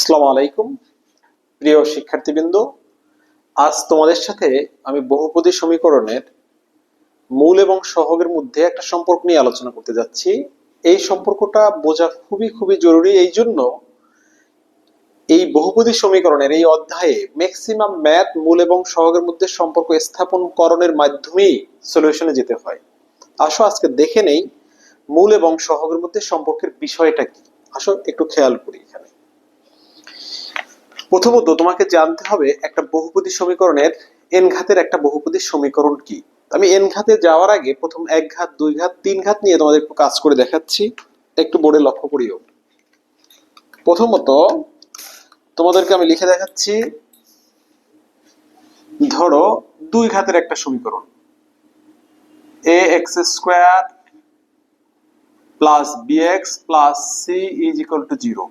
আসসালামু আলাইকুম, প্রিয় শিক্ষার্থীবৃন্দ। আজ তোমাদের সাথে আমি বহুপদী সমীকরণের মূল এবং সহগের মধ্যে একটা সম্পর্ক নিয়ে আলোচনা করতে যাচ্ছি। এই সম্পর্কটা বোঝা খুবই খুবই জরুরি। এই জন্য এই বহুপদী সমীকরণের এই অধ্যায়ে ম্যাক্সিমাম ম্যাথ মূল এবং সহগের মধ্যে সম্পর্ক স্থাপন করণের মাধ্যমেই সলিউশনে যেতে হয়। আসো, আজকে দেখে নেই মূল এবং সহগের মধ্যে সম্পর্কের বিষয়টা কি। আসো, একটু খেয়াল করি এখানে। প্রথমত তোমাকে জানতে হবে একটা বহুপদী সমীকরণের এন ঘাতের একটা বহুপদী সমীকরণ কি। আমি এন ঘাতে যাওয়ার আগে প্রথম এক ঘাত দুই ঘাত তিন ঘাত নিয়ে তোমাদের একটু কাজ করে দেখাচ্ছি। একটু বোর্ডে লক্ষ্য করিও। প্রথমত তোমাদেরকে আমি লিখে দেখাচ্ছি, ধরো দুই ঘাতের একটা সমীকরণ। A x square plus b x plus c is equal to zero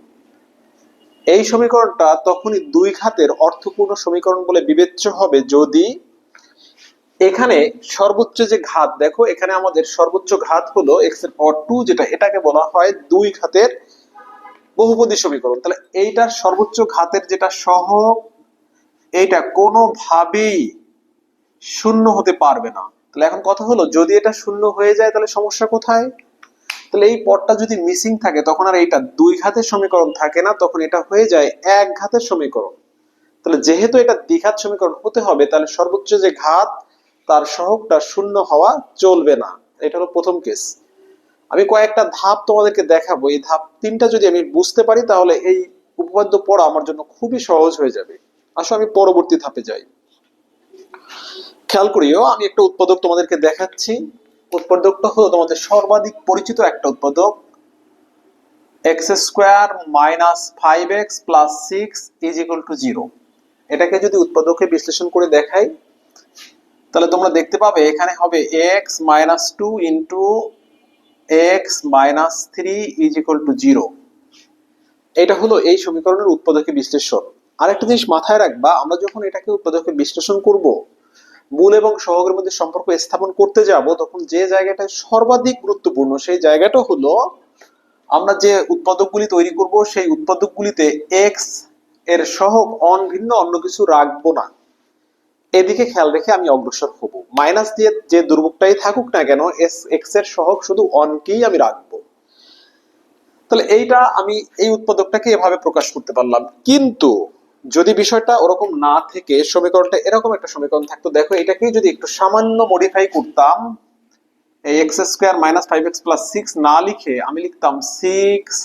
এই সমীকরণটা তখনই দুই ঘাতের অর্থপূর্ণ সমীকরণ বলে বিবেচ্য হবে যদি এখানে সর্বোচ্চ যে ঘাত, দেখো এখানে আমাদের সর্বোচ্চ ঘাত হলো এক্সের পাওয়ার টু যেটা এটাকে বলা হয় দুই ঘাতের বহুপদী সমীকরণ। তাহলে এইটার সর্বোচ্চ ঘাতের যেটা সহ এইটা কোনোভাবেই শূন্য হতে পারবে না। তাহলে এখন কথা হলো, যদি এটা শূন্য হয়ে যায় তাহলে সমস্যা কোথায়? তাহলে এই পদটা যদি মিসিং থাকে, তখন আর এইটা দুই ঘাতের সমীকরণ থাকে না, তখন এটা হয়ে যায় এক ঘাতের সমীকরণ। তাহলে যেহেতু এটা দ্বিঘাত সমীকরণ হতে হবে, তাহলে সর্বোচ্চ যে ঘাত, তার সহগটা শূন্য হওয়া চলবে না। এটা হলো প্রথম কেস আমি কয়েকটা ধাপ তোমাদেরকে দেখাবো। এই ধাপ তিনটা যদি আমি বুঝতে পারি, তাহলে এই উপপাদ্য পড়া আমার জন্য খুবই সহজ হয়ে যাবে। আসো, আমি পরবর্তী ধাপে যাই। খেয়াল করিও, আমি একটা উৎপাদক তোমাদেরকে দেখাচ্ছি। উৎপাদকটা হলো তোমাদের সর্বাধিক পরিচিত একটা উৎপাদক। X square minus five x plus six is equal to zero. এটাকে যদি উৎপাদকে বিশ্লেষণ করে দেখাই, তাহলে তোমরা দেখতে পাবে এখানে হবে x minus two into x minus three is equal to zero. এটা হলো এই সমীকরণের উৎপাদকে বিশ্লেষণ। আরেকটা জিনিস মাথায় রাখবা, আমরা যখন এটাকে উৎপাদকে বিশ্লেষণ করব মূল এবং সহগের মধ্যে সম্পর্ক স্থাপন করতে যাব, তখন যে জায়গাটা সর্বাধিক গুরুত্বপূর্ণ সেই জায়গাটা হলো আমরা যে উৎপাদকগুলি তৈরি করব, সেই উৎপাদকগুলিতে এক্সের সহগ অন ভিন্ন অন্য কিছু রাখব না। এদিকে খেয়াল রেখে আমি অগ্রসর হব। মাইনাস দিয়ে যে দুর্ভোগটাই থাকুক না কেন এস এক্সের সহগ শুধু অনকেই আমি রাখব। তাহলে এইটা আমি এই উৎপাদকটাকে এভাবে প্রকাশ করতে পারলাম। কিন্তু যদি বিষয়টা ওরকম না থেকে সমীকরণটা এরকম একটা সমীকরণ থাকতো, দেখো এটাকে যদি একটু সামান্য মডিফাই করতাম, এই x square minus five x plus six না লিখে আমি লিখতাম six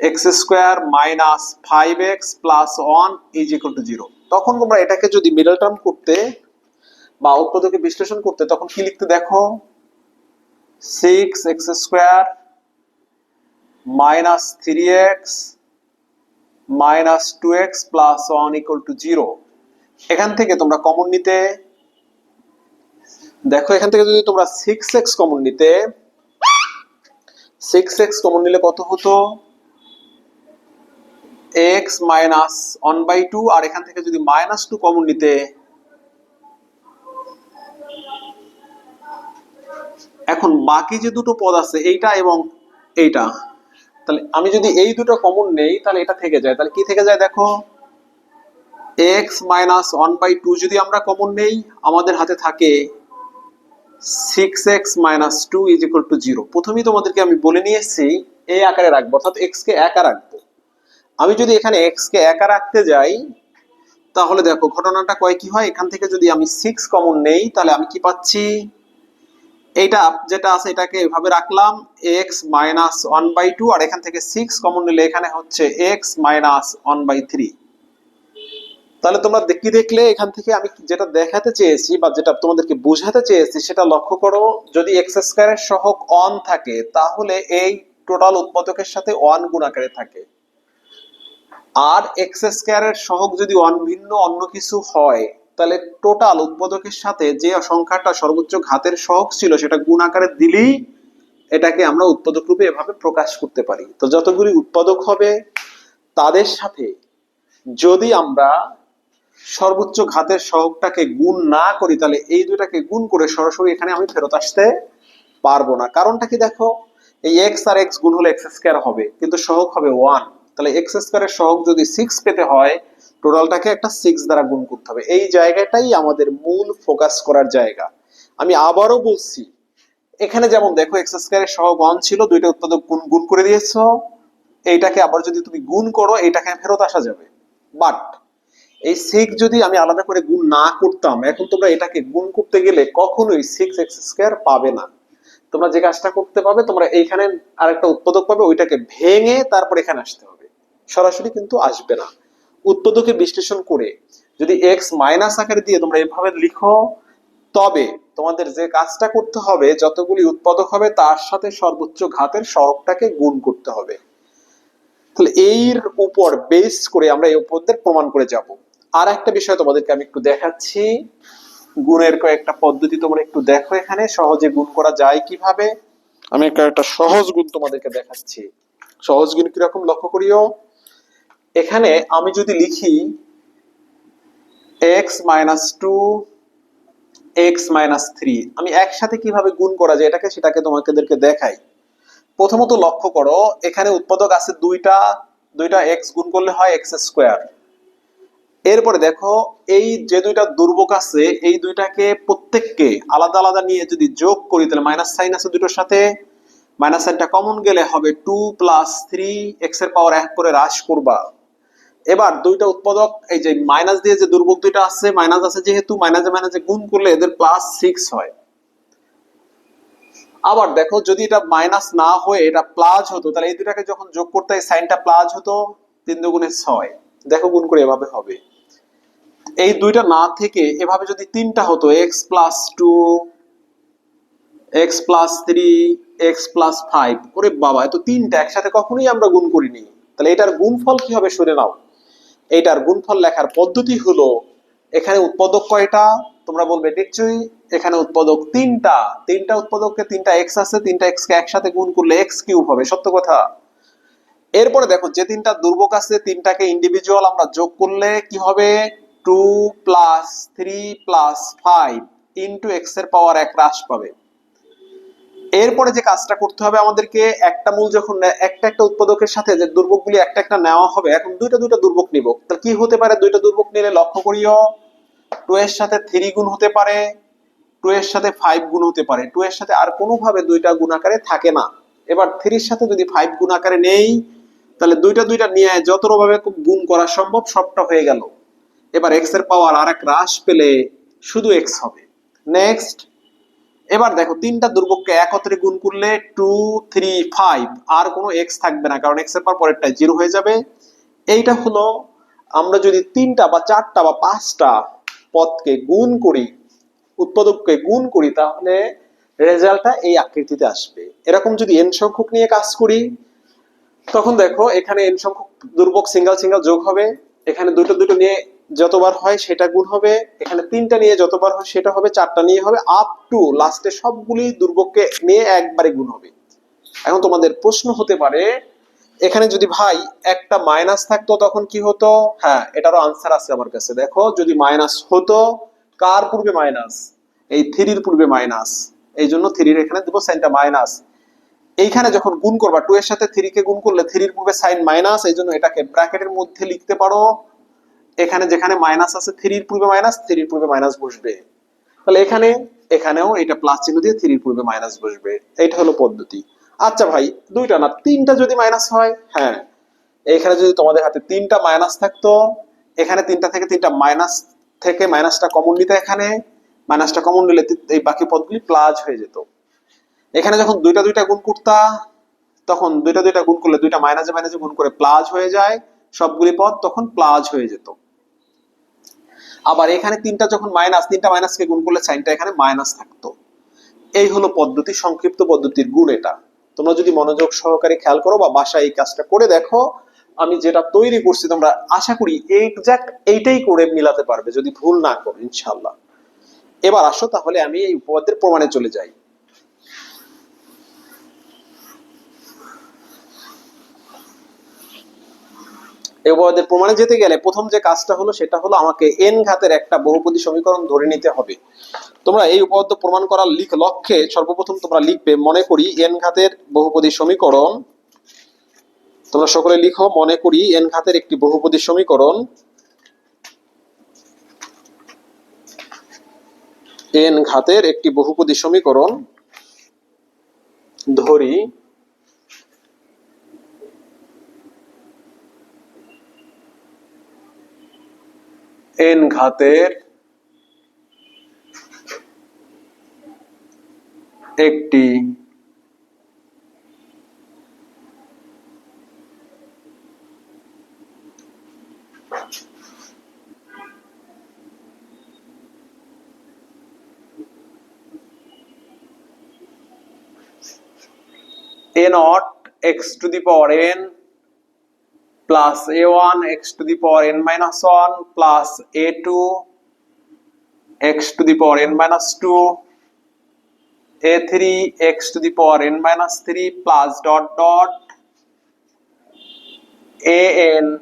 x square minus five x plus one is equal to zero তখন তোমরা এটাকে যদি মিডল টার্ম করতে বা উৎপাদকে বিশ্লেষণ করতে, তখন কি লিখতে দেখো? Six x square minus three x minus two x plus one equal to এখান থেকে তোমরা কমন নিতে। দেখো, এখান থেকে যদি তোমরা সিক্স কমন নিতে সিক্স এক্স কমন নিলে কত হতো? X minus one by two, আর এখান থেকে যদি মাইনাস টু কমন নিতে, এখন বাকি যে দুটো পদ আছে, এইটা এবং এইটা তাহলে আমি যদি এই দুটো কমন নেই, তাহলে এটা থেকে যায়। তাহলে কি থেকে যায় দেখো? X minus one by two যদি আমরা কমন নেই, আমাদের হাতে থাকে six x minus two is equal to zero প্রথমেই তোমাদেরকে আমি বলে নিয়ে নিয়েছি এই আকারে রাখব, অর্থাৎ এক্স কে একা রাখব। আমি যদি এখানে এক্স কে একা রাখতে যাই, তাহলে দেখো, ঘটনাটা কয় কি হয়? এখান থেকে যদি আমি সিক্স কমন নেই, তাহলে আমি কি পাচ্ছি? এইটা যেটা আছে এটাকে এভাবে রাখলাম x minus one by two আর এখান থেকে সিক্স কমন নিলে এখানে হচ্ছে x minus one by three তাহলে তোমরা কি দেখলে? এখান থেকে আমি যেটা দেখাতে চেয়েছি বা যেটা তোমাদেরকে বোঝাতে চেয়েছি সেটা লক্ষ্য করো, যদি এক্স স্কোয়ারের সহগ অন থাকে, তাহলে এই টোটাল উৎপাদকের সাথে ওয়ান গুণ আকারে থাকে। আর এক্স স্কোয়ারের সহগ যদি ওয়ান ভিন্ন অন্য কিছু হয় তাহলে টোটাল উৎপাদকের সাথে যে সংখ্যাটা সর্বোচ্চ ঘাতের সহগ ছিল সেটা গুণ আকারে দিলেই এটাকে আমরা উৎপাদক রূপে এভাবে প্রকাশ করতে পারি। তো যতগুলি উৎপাদক হবে তাদের সাথে যদি আমরা সর্বোচ্চ ঘাতের সহগটাকে গুণ না করি, তাহলে এই দুটাকে গুণ করে সরাসরি এখানে আমি ফেরত আসতে পারব না। কারণটা কি দেখো? এই এক্স আর এক্স গুণ হলে এক্স স্কোয়ার হবে, কিন্তু সহগ হবে ওয়ান তাহলে এক্স স্কোয়ারের সহগ যদি সিক্স পেতে হয় টোটালটাকে একটা সিক্স দ্বারা গুণ করতে হবে। এই জায়গাটাই আমাদের মূল ফোকাস করার জায়গা। আমি আবারও বলছি, এখানে যেমন দেখো এক্স স্কোয়ারের সহগ ওয়ান ছিল, দুইটা উৎপাদক গুণ গুণ করে দিয়েছ। এইটাকে আবার যদি তুমি গুণ করো, এইটাকে ফেরত আসা যাবে। বাট এই সিক্স যদি আমি আলাদা করে গুণ না করতাম, এখন তোমরা এটাকে গুণ করতে গেলে কখনোই সিক্স এক্স স্কোয়ার পাবে না। তোমরা যে কাজটা করতে পারবে, তোমরা এইখানে আরেকটা উৎপাদক পাবে, ওইটাকে ভেঙে তারপর এখানে আসতে হবে। সরাসরি কিন্তু আসবে না। উৎপাদকে বিশ্লেষণ করে যদি এক্স মাইনাস আকারে দিয়ে তোমরা এভাবে লিখো, তবে তোমাদের যে কাজটা করতে হবে, যতগুলি উৎপাদক হবে, তার সাথে সর্বোচ্চ ঘাতের সহগটাকে গুণ করতে হবে। তাহলে এর উপর বেস করে আমরা এই উপরদের প্রমাণ করে যাব। আর একটা বিষয় তোমাদেরকে আমি একটু দেখাচ্ছি। গুণের কয়েকটা পদ্ধতি তোমরা একটু দেখো এখানে, সহজে গুণ করা যায় কীভাবে? আমি একটা সহজ গুণ তোমাদেরকে দেখাচ্ছি। সহজ গুণ কীরকম লক্ষ্য করিও? এখানে আমি যদি লিখি x minus two x minus three আমি একসাথে কীভাবে গুণ করা যায় এটাকে, সেটাকে তোমাদেরকে দেখাই। প্রথমত লক্ষ্য করো, এখানে উৎপাদক আছে দুইটা দুইটা এক্স গুণ করলে হয় এক্স স্কোয়ার এরপরে দেখো, এই যে দুইটা দুর্ভোগ আছে, এই দুইটাকে প্রত্যেককে আলাদা আলাদা নিয়ে যদি যোগ করি, তাহলে মাইনাস সাইন আছে দুটোর সাথে। মাইনাস সাইনটা কমন গেলে হবে টু প্লাস থ্রি এক্সের পাওয়ার এক করে হ্রাস করবা। এবার দুইটা উৎপাদক, এই যে মাইনাস দিয়ে যে দুর্ভোগ দুইটা আছে মাইনাস আছে যেহেতু মাইনাসে মাইনাসে গুণ করলে এদের প্লাস সিক্স হয়। আবার দেখো, যদি এটা মাইনাস না হয়ে এটা প্লাস হতো, তাহলে এই দুটাকে যখন যোগ করতে সাইনটা প্লাস হতো, তিন দুগুণে ছয়। দেখো গুণ করে এভাবে হবে। এই দুইটা না থেকে এভাবে যদি তিনটা হতো x plus two x plus three x plus five ওরে বাবা, এত তিনটা একসাথে কখনোই আমরা গুণ করিনি। তাহলে এটার গুণফল কি হবে শুনে নাও? এইটার গুণফল লেখার পদ্ধতি হলো, এখানে উৎপাদক কয়টা? তোমরা বলবে নিশ্চয়ই, এখানে উৎপাদক তিনটা। তিনটা উৎপাদককে তিনটা এক্স আছে, তিনটা এক্স কে একসাথে গুণ করলে এক্স কিউব হবে, সত্য কথা। এরপরে দেখো, যে তিনটা দুর্ভোগ আছে, তিনটাকে ইন্ডিভিজুয়াল আমরা যোগ করলে কি হবে? Two plus three plus five into এক্সের পাওয়ার এক হ্রাস পাবে। এরপরে যে কাজটা করতে হবে, আমাদেরকে একটা মূল যখন, একটা একটা উৎপাদকের সাথে যে দুর্ভোগগুলি একটা একটা নেওয়া হবে, এখন দুইটা দুইটা দুর্ভোগ নিব। তাহলে কি হতে পারে? দুইটা দুর্ভোগ নিলে লক্ষ্য করিও টু এর সাথে থ্রি গুণ হতে পারে টু এর সাথে ফাইভ গুণ হতে পারে। টু এর সাথে আর কোনোভাবে দুইটা গুণ আকারে থাকে না। এবার থ্রির সাথে যদি ফাইভ গুণ আকারে নেই, তাহলে দুইটা দুইটা নিয়ে যতভাবে গুণ করা সম্ভব সবটা হয়ে গেল। এবার এক্সের পাওয়ার আর এক হ্রাস পেলে শুধু এক্স হবে। নেক্সট এবার দেখো, তিনটা দুর্ভোগকে একত্রে গুণ করলে টু থ্রি ফাইভ আর কোনো এক্স থাকবে না, কারণ এক্সের পর পরেরটা জিরো হয়ে যাবে। এইটা হলো, আমরা যদি তিনটা বা চারটা বা পাঁচটা পদকে গুণ করি, উৎপাদককে গুণ করি, তাহলে রেজাল্টটা এই আকৃতিতে আসবে। এরকম যদি এন সংখ্যক নিয়ে কাজ করি, তখন দেখো, এখানে এন সংখ্যক দুর্ভোগ সিঙ্গেল সিঙ্গেল যোগ হবে। এখানে দুটো দুটো নিয়ে যতবার হয় সেটা গুণ হবে, এখানে তিনটা নিয়ে যতবার হয় সেটা হবে, চারটা নিয়ে হবে আপ টু লাস্টে সবগুলি দুর্ভোগকে নিয়ে একবারে গুণ হবে। এখন তোমাদের প্রশ্ন হতে পারে, এখানে যদি ভাই একটা মাইনাস থাকতো তখন কি হতো? হ্যাঁ এটারও আনসার আছে আমার কাছে। দেখো, যদি মাইনাস হতো, কার পূর্বে মাইনাস এই থ্রির পূর্বে মাইনাস এই জন্য থ্রির এখানে দেবো সাইনটা মাইনাস এইখানে যখন গুণ করবা টু এর সাথে থ্রি কে গুণ করলে থ্রির পূর্বে সাইন মাইনাস এই জন্য এটাকে ব্র্যাকেটের মধ্যে লিখতে পারো। এখানে যেখানে মাইনাস আছে থ্রির পূর্বে মাইনাস থ্রির পূর্বে মাইনাস বসবে। তাহলে এখানে, এখানেও এটা প্লাস চিহ্ন দিয়ে থ্রির পূর্বে মাইনাস বসবে। এইটা হলো পদ্ধতি। আচ্ছা ভাই, দুইটা না, তিনটা যদি মাইনাস হয় হ্যাঁ। এখানে যদি তোমাদের হাতে তিনটা মাইনাস থাকতো, এখানে তিনটা থেকে তিনটা মাইনাস থেকে মাইনাসটা কমন নিতে এখানে মাইনাসটা কমন নিলে এই বাকি পদগুলি প্লাস হয়ে যেত। এখানে যখন দুইটা দুইটা গুণ করতা, তখন দুইটা দুইটা গুণ করলে দুইটা মাইনাসে মাইনাসে গুণ করে প্লাস হয়ে যায়, সবগুলি পদ তখন প্লাস হয়ে যেত। আবার এখানে তিনটা যখন মাইনাস তিনটা মাইনাসকে গুণ করলে সাইনটা এখানে মাইনাস থাকতো। এই হলো পদ্ধতি, সংক্ষিপ্ত পদ্ধতির গুণ এটা। তোমরা যদি মনোযোগ সহকারে খেয়াল করো বা বাসায় এই কাজটা করে দেখো, আমি যেটা তৈরি করছি, তোমরা আশা করি এক্সাক্ট এইটাই করে মিলাতে পারবে, যদি ভুল না করো ইনশাল্লাহ এবার আসো তাহলে আমি এই উপপাদ্যের প্রমাণে চলে যাই। এই উপপাদ্যের প্রমাণে যেতে গেলে প্রথম যে কাজটা হলো সেটা হলো আমাকে এন ঘাতের একটা বহুপদী সমীকরণ ধরে নিতে হবে। তোমরা এই উপপাদ্য প্রমাণ করার লিখ লক্ষ্যে সর্বপ্রথম তোমরা লিখবে, মনে করি এন ঘাতের বহুপদী সমীকরণ। তোমরা সকলে লিখো, মনে করি এন ঘাতের একটি বহুপদী সমীকরণ। এন ঘাতের একটি বহুপদী সমীকরণ ধরি। এন ঘাতের একটি a naught x to the power n plus a1 x to the power n minus 1 plus a2 x to the power n minus 2 a3 x to the power n minus 3 plus dot dot an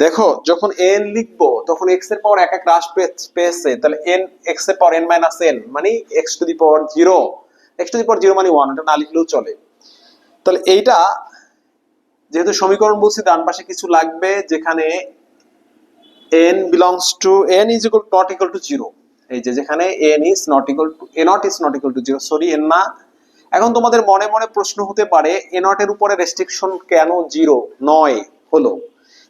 দেখো যখন n লিখব তখন x এর power এক এক হ্রাস পেয়েছে তাহলে n x এর পাওয়ার n মাইনাস n মানে x to the power 0 x to the power 0 মানে 1 ওটা না লিখলেও চলে তাহলে এইটা যেহেতু সমীকরণ বলছি, ডান পাশে কিছু লাগবে, যেখানে n belongs to n is equal not equal to 0 এই যে যেখানে n is not equal to, a not is not equal to 0 sorry n না। এখন তোমাদের মনে মনে প্রশ্ন হতে পারে not এর উপরে রেস্ট্রিকশন কেন 0 নয় হলো?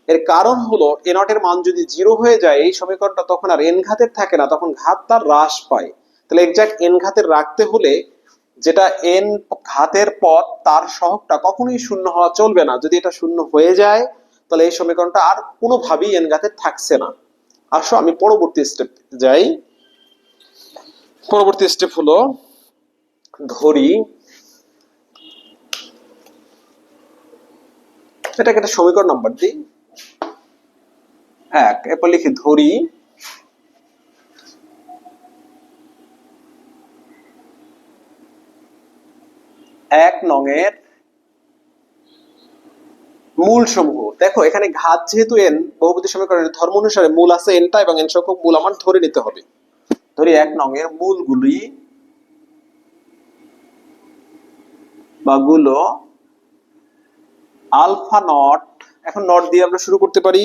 এর কারণ হলো এ নটের মান যদি জিরো হয়ে যায়, এই সমীকরণটা তখন আর এন ঘাতের থাকে না, তখন ঘাত তার হ্রাস পায়। তাহলে এক্সাক্ট এন ঘাতের রাখতে হলে যেটা এন ঘাতের পদ তার সহগটা কখনোই শূন্য হওয়া চলবে না। যদি এটা শূন্য হয়ে যায়, তাহলে এই সমীকরণটা আর কোনোভাবেই এন ঘাতের থাকছে না। আসো, আমি পরবর্তী স্টেপ যাই। পরবর্তী স্টেপ হলো, ধরি। এটাকে একটা সমীকরণ নাম্বার দিই। এক এরপর লিখি ধরি। এক নঙের মূল সমূহ দেখো, এখানে ঘাত যেহেতু এন বহুপতি সমীকরণের ধর্ম অনুসারে মূল আছে এনটা এবং এন সংখ্যক মূল আমার ধরে নিতে হবে। ধরি এক নঙের মূলগুলি বা গুলো আলফা নট, এখন নট দিয়ে আমরা শুরু করতে পারি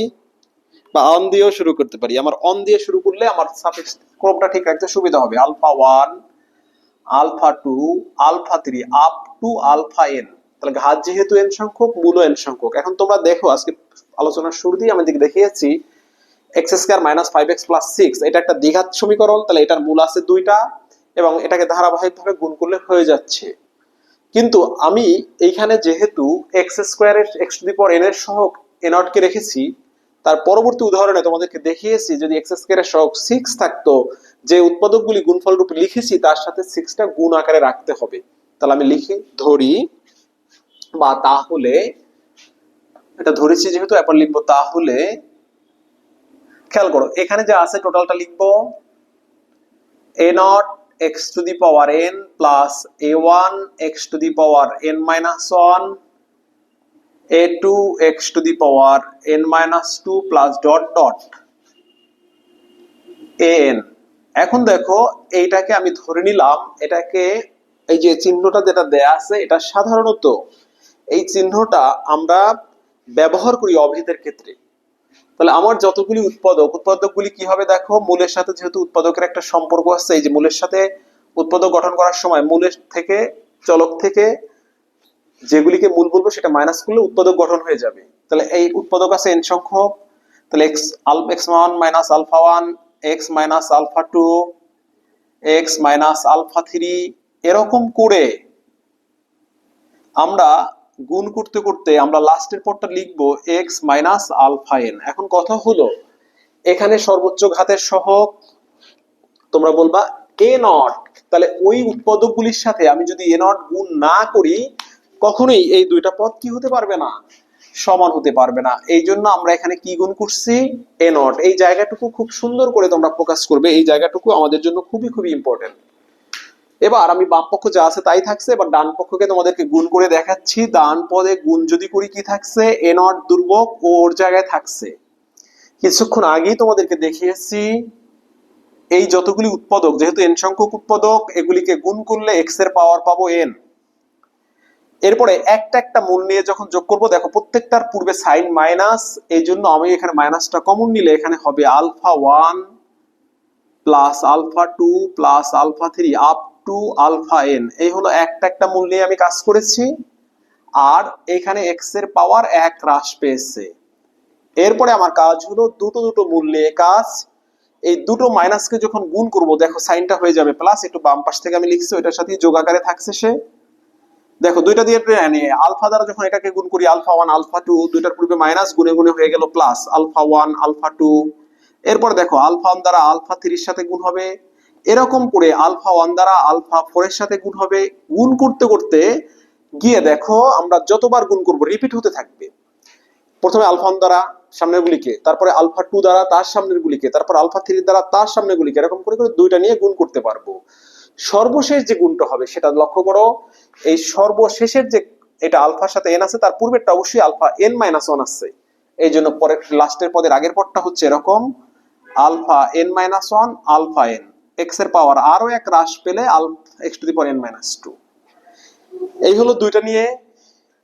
বা অন দিয়েও শুরু করতে পারি। আমার অন দিয়ে শুরু করলে আমার সাফিক্স ক্রমটা ঠিক রাখতে সুবিধা হবে। Alpha one alpha two, alpha three, up to, alpha n. তাহলে ঘাত যেহেতু এন সংখ্যক, মূল এন সংখ্যক। এখন তোমরা দেখো, আজকে আলোচনার শুরুতেই আমি দেখিয়েছি, x square minus five x plus six, এটা একটা দ্বিঘাত সমীকরণ, তাহলে এটার মূল আছে দুইটা, এবং এটাকে ধারাবাহিকভাবে গুণ করলে হয়ে যাচ্ছে। কিন্তু আমি এইখানে যেহেতু এক্স স্কোয়ারের x to the power n এর সহগ এ কে রেখেছি তার পরবর্তী উদাহরণে তোমাদেরকে দেখিয়েছি, যদি এক্স স্কোয়ারের সহগ সিক্স থাকতো, যে উৎপাদকগুলি গুণফল রূপে লিখেছি, তার সাথে সিক্সটা গুণ আকারে রাখতে হবে। তাহলে আমি লিখি ধরি, বা তাহলে, এটা ধরেছি যেহেতু, এরপর লিখব তাহলে, খেয়াল করো, এখানে যা আছে টোটালটা লিখব a nought x to the power n plus a one x to the power n minus one a two x to the power n minus two plus dot dot n এখন দেখো, এইটাকে আমি ধরে নিলাম, এটাকে এই যে চিহ্নটা যেটা দেয়া আছে, এটা সাধারণত এই চিহ্নটা আমরা ব্যবহার করি অভেদের ক্ষেত্রে। তাহলে আমার যতগুলি উৎপাদক, উৎপাদকগুলি কি হবে দেখো, মূলের সাথে যেহেতু উৎপাদকের একটা সম্পর্ক আছে, এই যে মূলের সাথে উৎপাদক গঠন করার সময় মূলের থেকে, চলক থেকে যেগুলিকে মূল বলব সেটা মাইনাস করলে উৎপাদক গঠন হয়ে যাবে। তাহলে এই উৎপাদক আছে এন সংখ্যক, তাহলে x alpha x one minus alpha one x minus alpha two x minus alpha three এরকম করে আমরা গুণ করতে করতে আমরা লাস্টের পরটা লিখব এক্স মাইনাস আলফা এন এখন কথা হলো, এখানে সর্বোচ্চ ঘাতের সহগ, তোমরা বলবা এ নট তাহলে ওই উৎপাদকগুলির সাথে আমি যদি এ নট গুণ না করি কখনোই এই দুইটা পদ কি হতে পারবে না? সমান হতে পারবে না। এই জন্য আমরা এখানে কি গুণ করছি? এ নট এই জায়গাটুকু খুব সুন্দর করে তোমরা প্রকাশ করবে। এই জায়গাটুকু আমাদের জন্য খুবই খুবই ইম্পর্টেন্ট এবার আমি বাম পক্ষ যা আছে তাই থাকছে। এবার ডান পক্ষকে তোমাদেরকে গুণ করে দেখাচ্ছি। ডান পদে গুণ যদি করি কি থাকছে? এ নট দুর্বক ওর জায়গায় থাকছে। কিছুক্ষণ আগেই তোমাদেরকে দেখিয়েছি, এই যতগুলি উৎপাদক, যেহেতু এন সংখ্যক উৎপাদক, এগুলিকে গুণ করলে এক্সের পাওয়ার পাবো এন এরপরে একটা একটা মূল নিয়ে যখন যোগ করব, দেখো প্রত্যেকটার পূর্বে সাইন মাইনাস এই জন্য আমি এখানে মাইনাসটা কমন নিলে এখানে হবে alpha one plus alpha two plus alpha three up to alpha n এই হলো একটা একটা মূল নিয়ে আমি কাজ করেছি। আর এখানে এক্সের পাওয়ার এক হ্রাস পেয়েছে। এরপরে আমার কাজ হলো দুটো দুটো মূল নিয়ে কাজ। এই দুটো মাইনাসকে যখন গুণ করব, দেখো সাইনটা হয়ে যাবে প্লাস একটু বাম পাশ থেকে আমি লিখছি, ওইটার সাথে যোগ আকারে থাকছে সে। দেখো, দুইটা দিয়ে আলফা দ্বারা যখন এটাকে গুণ করি, আলফা ওয়ান আলফা টু দুইটার পূর্বে মাইনাস গুণে গুণে হয়ে গেল plus alpha one alpha two এরপর দেখো, আলফা ওয়ান দ্বারা আলফা থ্রির সাথে গুণ হবে। এরকম করে আলফা ওয়ান দ্বারা আলফা ফোর এর সাথে গুণ হবে। গুণ করতে করতে গিয়ে দেখো, আমরা যতবার গুণ করব রিপিট হতে থাকবে। প্রথমে আলফা ওয়ান দ্বারা, সামনের গুলিকে, তারপরে আলফা টু দ্বারা, তার সামনের গুলিকে, তারপর আলফা থ্রি দ্বারা, তার সামনের গুলিকে, এরকম করে করে দুইটা নিয়ে গুণ করতে পারব। সর্বশেষ যে গুণটা হবে সেটা লক্ষ্য করো। এই সর্বশেষের যে এটা আলফার সাথে এন আছে, তার পূর্বেরটা অবশ্যই আলফা এন মাইনাস ওয়ান আছে। এই জন্য পরের লাস্টের পদের আগের পদটা হচ্ছে এরকম, alpha n minus one alpha n এক্সের পাওয়ার আরও এক হ্রাস পেলে alpha x to the power n minus two এই হলো দুইটা নিয়ে।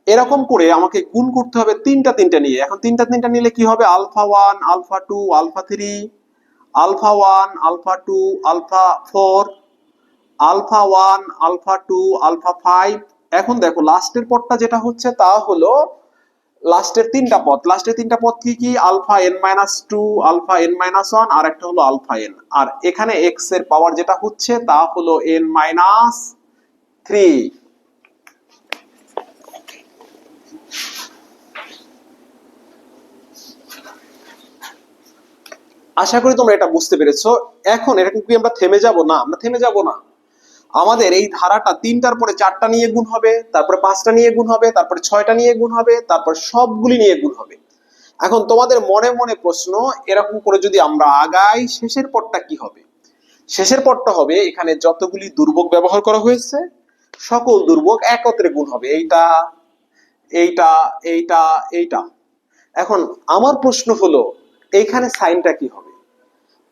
এরকম করে আমাকে গুণ করতে হবে তিনটা তিনটা নিয়ে। এখন তিনটা তিনটা নিলে কি হবে? Alpha one alpha two alpha three alpha one alpha two alpha four alpha one, alpha two, alpha five. এখন দেখো, লাস্টের পদটা যেটা হচ্ছে তা হলো লাস্টের তিনটা পদ। লাস্টের তিনটা পদ কি কি? Alpha n minus two, alpha n minus one, আর একটা হলো আলফা এন। আর এখানে এক্সের পাওয়ার যেটা হচ্ছে তা হলো এন মাইনাস থ্রি। আশা করি তোমরা এটা বুঝতে পেরেছ। এখন এরকম কি আমরা থেমে যাব? না, আমরা থেমে যাব না। আমাদের এই ধারাটা তিনটার পরে চারটা নিয়ে গুণ হবে, তারপরে পাঁচটা নিয়ে গুণ হবে, তারপরে ছয়টা নিয়ে গুণ হবে, তারপর সবগুলি নিয়ে গুণ হবে। এখন তোমাদের মনে মনে প্রশ্ন, এরকম করে যদি আমরা আগাই, শেষের পরটা কি হবে? শেষের পরটা হবে, এখানে যতগুলি দুর্ভোগ ব্যবহার করা হয়েছে, সকল দুর্ভোগ একত্রে গুণ হবে। এইটা এইটা এইটা এইটা। এখন আমার প্রশ্ন হলো, এইখানে সাইনটা কি হবে?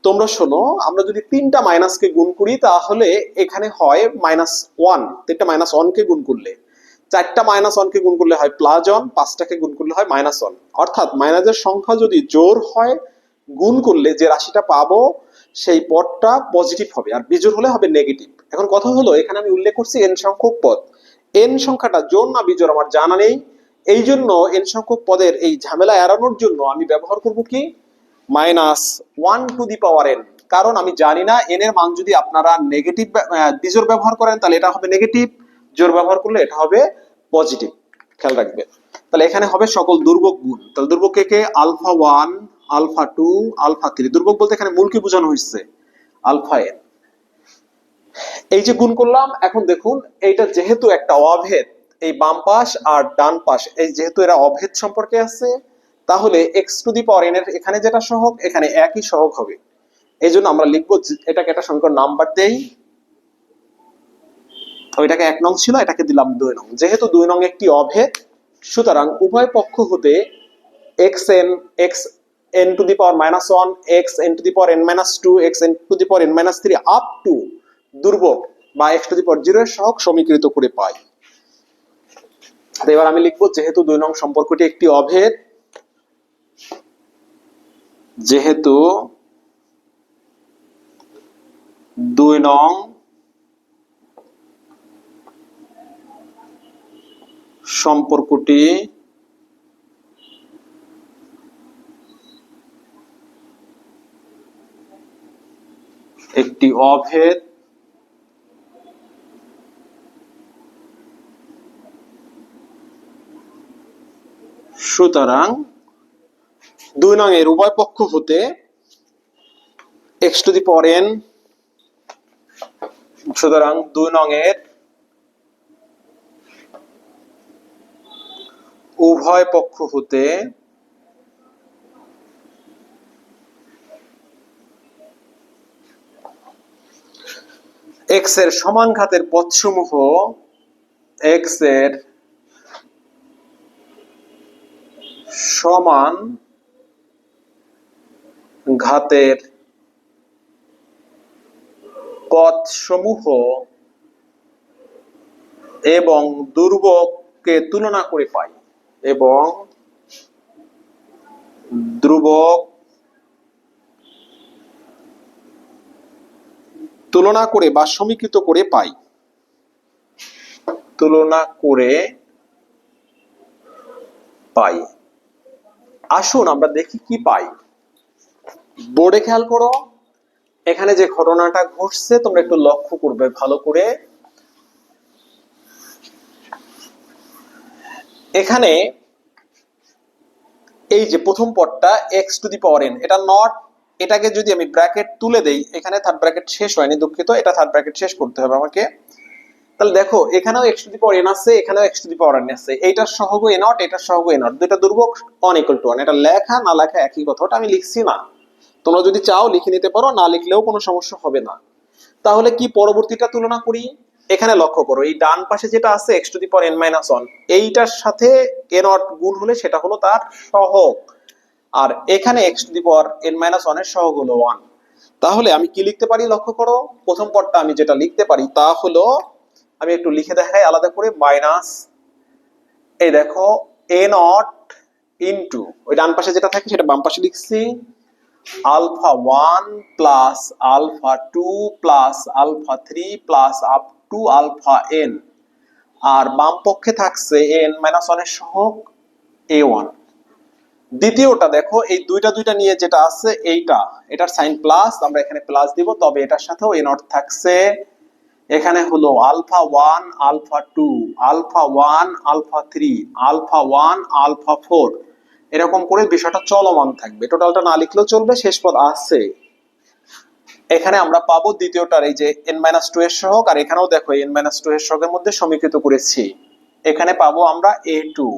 তোমরা শোনো, আমরা যদি তিনটা মাইনাসকে গুণ করি, তাহলে এখানে হয় মাইনাস ওয়ান তিনটা মাইনাস ওয়ানকে গুণ করলে। চারটা মাইনাস ওয়ানকে গুণ করলে হয় প্লাস ওয়ান পাঁচটাকে গুণ করলে হয় মাইনাস ওয়ান অর্থাৎ মাইনাসের সংখ্যা যদি জোর হয়, গুণ করলে যে রাশিটা পাবো, সেই পদটা পজিটিভ হবে, আর বিজোর হলে হবে নেগেটিভ এখন কথা হলো, এখানে আমি উল্লেখ করছি এন সংখ্যক পদ। এন সংখ্যাটা জোর না বিজোর আমার জানা নেই। এই জন্য এন সংখ্যক পদের এই ঝামেলা এড়ানোর জন্য আমি ব্যবহার করব কি? Minus one to the power n কারণ আমি জানি না এন এর মান যদি আপনারা নেগেটিভ বিজোড় ব্যবহার করেন, তাহলে এটা হবে নেগেটিভ জোর ব্যবহার করলে এটা হবে পজিটিভ খেয়াল রাখবেন তাহলে এখানে হবে সকল দুর্ভোগ গুণ। তাহলে দুর্ভোগ কে কে? Alpha one alpha two alpha three দুর্ভোগ বলতে এখানে মূল কি বোঝানো হয়েছে? আলফা এন এই যে গুণ করলাম, এখন দেখুন, এইটা যেহেতু একটা অভেদ, এই বাম পাশ আর ডান পাশ, এই যেহেতু এরা অভেদ সম্পর্কে আছে তাহলে x to the power n এর এখানে যেটা সহগ, এখানে একই সহগ হবে। এই জন্য আমরা লিখব এটাকে একটা সংখ্যার নাম্বার দেই। ওইটাকে এক নং ছিল, এটাকে দিলাম দুই নং। যেহেতু দুই নং একটি অভেদ, সুতরাং উভয় পক্ষ হতে x n x n to the power minus one x n to the power n minus two x n to the power n minus three up to দুর্ভোগ বা x to the power zero এর সহগ সমীকৃত করে পাই। এবার আমি লিখব, যেহেতু দুই নং সম্পর্কটি একটি অভেদ যেহেতু দুই নং সম্পর্কটি একটি অভেদ সুতরাং দুই নং এর উভয় পক্ষ হতে x to the power n সুতরাং দুই নং এর উভয় পক্ষ হতে এক্সের সমান ঘাতের পথসমূহ এক্সের সমান ঘাতের পথসমূহ এবং দুর্ভোগ ধ্রুবককে তুলনা করে পাই এবং ধ্রুবক তুলনা করে বা সমীকৃত করে পাই। তুলনা করে পাই। আসুন আমরা দেখি কি পাই। বোর্ডে খেয়াল করো, এখানে যে ঘটনাটা ঘটছে, তোমরা একটু লক্ষ্য করবে ভালো করে। এখানে এই যে প্রথম পদটা x to the power n এটা নট এটাকে যদি আমি ব্র্যাকেট তুলে দেই, এখানে থার্ড ব্র্যাকেট শেষ হয়নি, দুঃখিত, এটা থার্ড ব্র্যাকেট শেষ করতে হবে আমাকে। তাহলে দেখো, এখানেও x to the power n আছে, এখানেও x to the power n আছে। এইটার সহগ এ নট এটার সহগ এ নট দুইটা দুর্ভোগ অন টু ওয়ান এটা লেখা না লেখা একই কথা, ওটা আমি লিখছি না। তোমরা যদি চাও লিখে নিতে পারো, না লিখলেও কোনো সমস্যা হবে না। তাহলে কি পরবর্তীটা তুলনা করি? এখানে লক্ষ্য করো, এই ডান পাশে যেটা আছে x to the power n minus one এইটার সাথে এ নট গুণ হলে সেটা হলো তার সহগ। আর এখানে x to the power n minus ওয়ানের সহগ হলো ওয়ান তাহলে আমি কি লিখতে পারি লক্ষ্য করো? প্রথম পদটা আমি যেটা লিখতে পারি তা হলো, আমি একটু লিখে দেখাই আলাদা করে মাইনাস এই দেখো এ নট ইনটু ওই ডান পাশে যেটা থাকে সেটা বাম পাশে লিখছি। Alpha one plus alpha two plus alpha three plus up to alpha n আর বাম পক্ষে থাকছে এন মাইনাস ওয়ানের সহগ ওয়ান দ্বিতীয়টা দেখো, এই দুইটা দুইটা নিয়ে যেটা আছে, এইটা। এটার সাইন প্লাস আমরা এখানে প্লাস দিব, তবে এটার সাথেও এ নট থাকছে। এখানে হলো alpha one alpha two alpha one alpha three alpha one alpha four এরকম করে বিষয়টা চলমান থাকবে। টোটালটা না লিখলেও চলবে, শেষ পদ আছে। এখানে আমরা পাবো দ্বিতীয়টার এই যে এন মাইনাস টু এর সহগ, আর এখানেও দেখো এন মাইনাস টু এর সহগের মধ্যে সমীকৃত করেছি। এখানে পাবো আমরা এ টু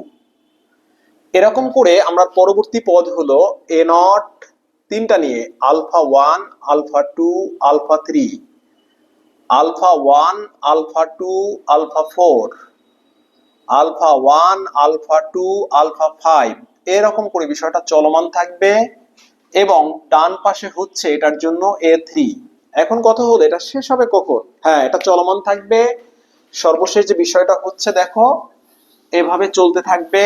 এরকম করে আমরা পরবর্তী পদ হলো এ নট তিনটা নিয়ে, alpha one alpha two alpha three alpha one alpha two alpha four alpha one alpha two alpha five এরকম করে বিষয়টা চলমান থাকবে এবং ডান পাশে হচ্ছে এটার জন্য এ থ্রি এখন কথা হলো, এটা শেষ হবে কখন? হ্যাঁ এটা চলমান থাকবে। সর্বশেষ যে বিষয়টা হচ্ছে, দেখো, এভাবে চলতে থাকবে।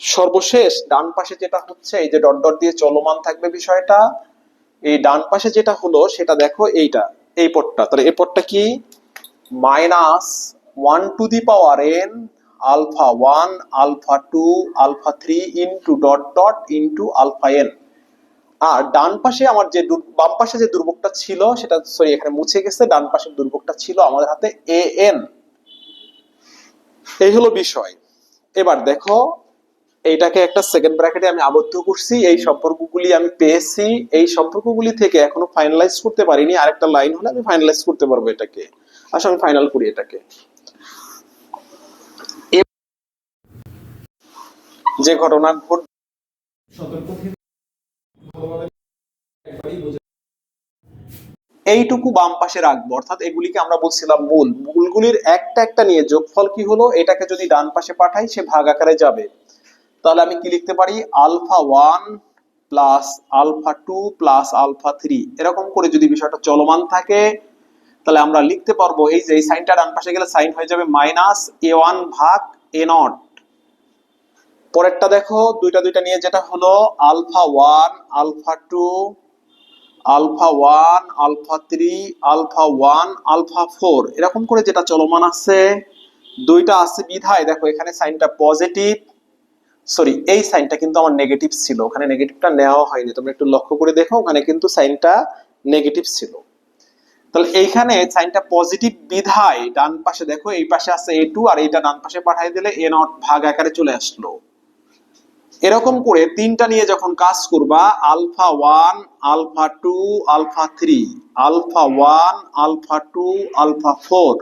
সর্বশেষ ডান পাশে যেটা হচ্ছে, এই যে ডট ডট দিয়ে চলমান থাকবে বিষয়টা, এই ডান পাশে যেটা হলো, সেটা দেখো এইটা, এই পদটা তাহলে এই পদটা কি? Minus one to the power n alpha one, alpha two, alpha three into dot dot into alpha n. আর ডান পাশে আমার যে বাম পাশে যে দুর্ভোগটা ছিল, সেটা সরি এখানে মুছে গেছে, ডান পাশের দুর্ভোগটা ছিল আমাদের হাতে এ এন। এই হলো বিষয়। এবার দেখো, এইটাকে একটা সেকেন্ড ব্র্যাকেটে আমি আবদ্ধ করছি, এই সম্পর্কগুলি আমি পেয়েছি, এই সম্পর্কগুলি থেকে এখনও ফাইনালাইজ করতে পারিনি, আরেকটা লাইন হলে আমি ফাইনালাইজ করতে পারব এটাকে। আসলে আমি ফাইনাল করি এটাকে। যে ঘটনা ঘট এইটুকু বাম পাশে রাখব, অর্থাৎ এগুলিকে আমরা বলছিলাম মূল। মূলগুলির একটা একটা নিয়ে যোগফল কি হলো? এটাকে যদি ডান পাশে পাঠাই, সে ভাগ আকারে যাবে। তাহলে আমি কি লিখতে পারি? Alpha one plus alpha two plus alpha three. এরকম করে যদি বিষয়টা চলমান থাকে, তাহলে আমরা লিখতে পারব, এই যে এই সাইনটা ডান পাশে গেলে সাইন হয়ে যাবে মাইনাস এ ওয়ান ভাগ এ নট। পরেরটা দেখো, দুইটা দুইটা নিয়ে যেটা হলো alpha one, alpha two, alpha one, alpha three, alpha one, alpha four. এরকম করে যেটা চলমান আছে, দুইটা আছে বিধায়। দেখো, এখানে সাইনটা পজিটিভ, সরি, এই সাইনটা কিন্তু আমার নেগেটিভ ছিল, ওখানে নেগেটিভটা নেওয়া হয়নি। তোমরা একটু লক্ষ্য করে দেখো, ওখানে কিন্তু সাইনটা নেগেটিভ ছিল। তাহলে এইখানে সাইনটা পজিটিভ বিধায়, ডান পাশে দেখো, এই পাশে আছে এ টু আর এইটা ডান পাশে পাঠিয়ে দিলে এ নট ভাগ আকারে চলে আসলো। এরকম করে তিনটা নিয়ে যখন কাজ করবা, alpha one, alpha two, alpha three, alpha one, alpha two, alpha four,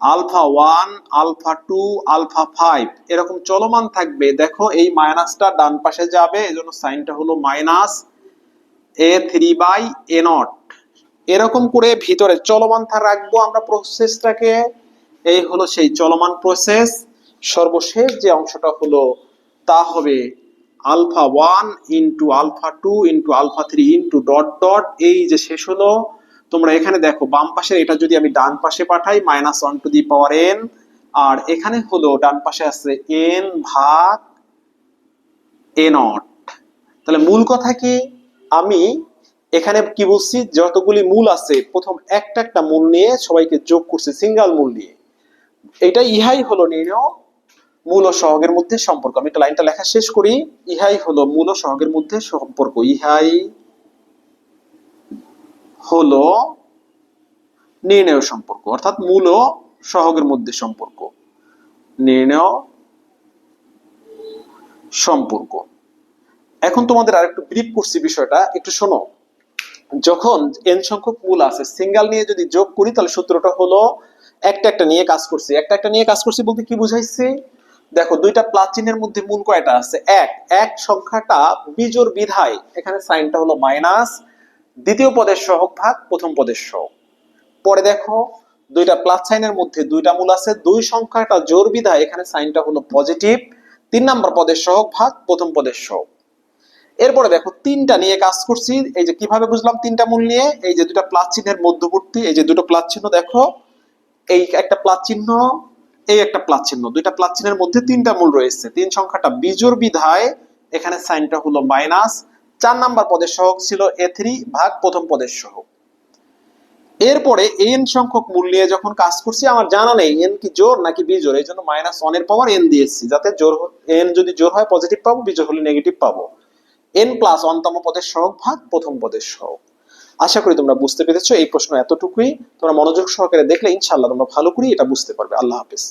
alpha one, alpha two, alpha five, এরকম চলমান থাকবে। দেখো, এই মাইনাসটা ডান পাশে যাবে, এজন্য সাইনটা হলো minus a three by a nought. এরকম করে ভিতরে চলমান রাখব আমরা প্রসেসটাকে এই হলো সেই চলমান প্রসেস সর্বশেষ যে অংশটা হলো তা হবে alpha one into alpha two into alpha three into dot dot. এই যে শেষ হলো, তোমরা এখানে দেখো, বাম পাশে এটা যদি আমি ডান পাশে পাঠাই minus one to the power n আর এখানে হলো ডান পাশে আছে এন ভাগ এ নট তাহলে মূল কথা কি? আমি এখানে কি বলছি? যতগুলি মূল আছে, প্রথম একটা একটা মূল নিয়ে সবাইকে যোগ করছি সিঙ্গেল মূল নিয়ে এটা ইহাই হলো নির্ণয়। মূল ও সহগের মধ্যে সম্পর্ক। আমি একটা লাইনটা লেখা শেষ করি। ইহাই হলো মূল ও সহগের মধ্যে সম্পর্ক। ইহাই হলো নির্ণয় সম্পর্ক, অর্থাৎ মূল ও সহগের মধ্যে সম্পর্ক। নির্ণয় সম্পর্ক। এখন তোমাদের আর একটু ব্রিফ করছি বিষয়টা। একটু শোনো। যখন এন সংখ্যক মূল আছে সিঙ্গেল নিয়ে যদি যোগ করি, তাহলে সূত্রটা হলো একটা একটা নিয়ে কাজ করছি। একটা একটা নিয়ে কাজ করছি বলতে কি বুঝাইছে? দেখো, দুইটা প্লাস মধ্যে মূল কয়টা আছে? এক। এক সংখ্যাটা বিজোর বিধায়। এখানে সাইনটা হলো মাইনাস। দ্বিতীয় পদের সহগ ভাগ প্রথম পদের সহগ। পরে দেখো, দুইটা প্লাস সাইনের মধ্যে দুইটা মূল আছে। দুই সংখ্যাটা জোর বিধায়, এখানে সাইনটা হলো পজিটিভ। তিন নম্বর পদের সহগ ভাগ প্রথম পদের সহগ। এরপরে দেখো, তিনটা নিয়ে কাজ করছি। এই যে কীভাবে বুঝলাম তিনটা মূল নিয়ে? এই যে দুটো প্লাস চিহ্নের মধ্যবর্তী, এই যে দুটো প্লাস চিহ্ন দেখো, এই একটা প্লাস চিহ্ন এই একটা প্লাস চিহ্ন। দুইটা প্লাস চিহ্নের মধ্যে তিনটা মূল রয়েছে। তিন সংখ্যাটা বিজোর বিধায়, এখানে সাইনটা হলো মাইনাস চার নাম্বার পদের সহগ ছিল এ থ্রি ভাগ প্রথম পদের সহগ। এরপরে এন সংখ্যক মূল নিয়ে যখন কাজ করছি, আমার জানা নেই এন কি জোর নাকি বিজোর এই জন্য মাইনাস ওয়ানের পাওয়ার এন দিয়েছি, যাতে জোর এন যদি জোর হয় পজিটিভ পাবো বিজোর হলে নেগেটিভ পাবো। এন প্লাস অন্তম পদের সহগ ভাগ প্রথম পদের সহগ। আশা করি তোমরা বুঝতে পেরেছ এই প্রশ্ন এতটুকুই। তোমরা মনোযোগ সহকারে দেখলে ইনশাল্লাহ তোমরা ভালো করে এটা বুঝতে পারবে। আল্লাহ হাফেজ।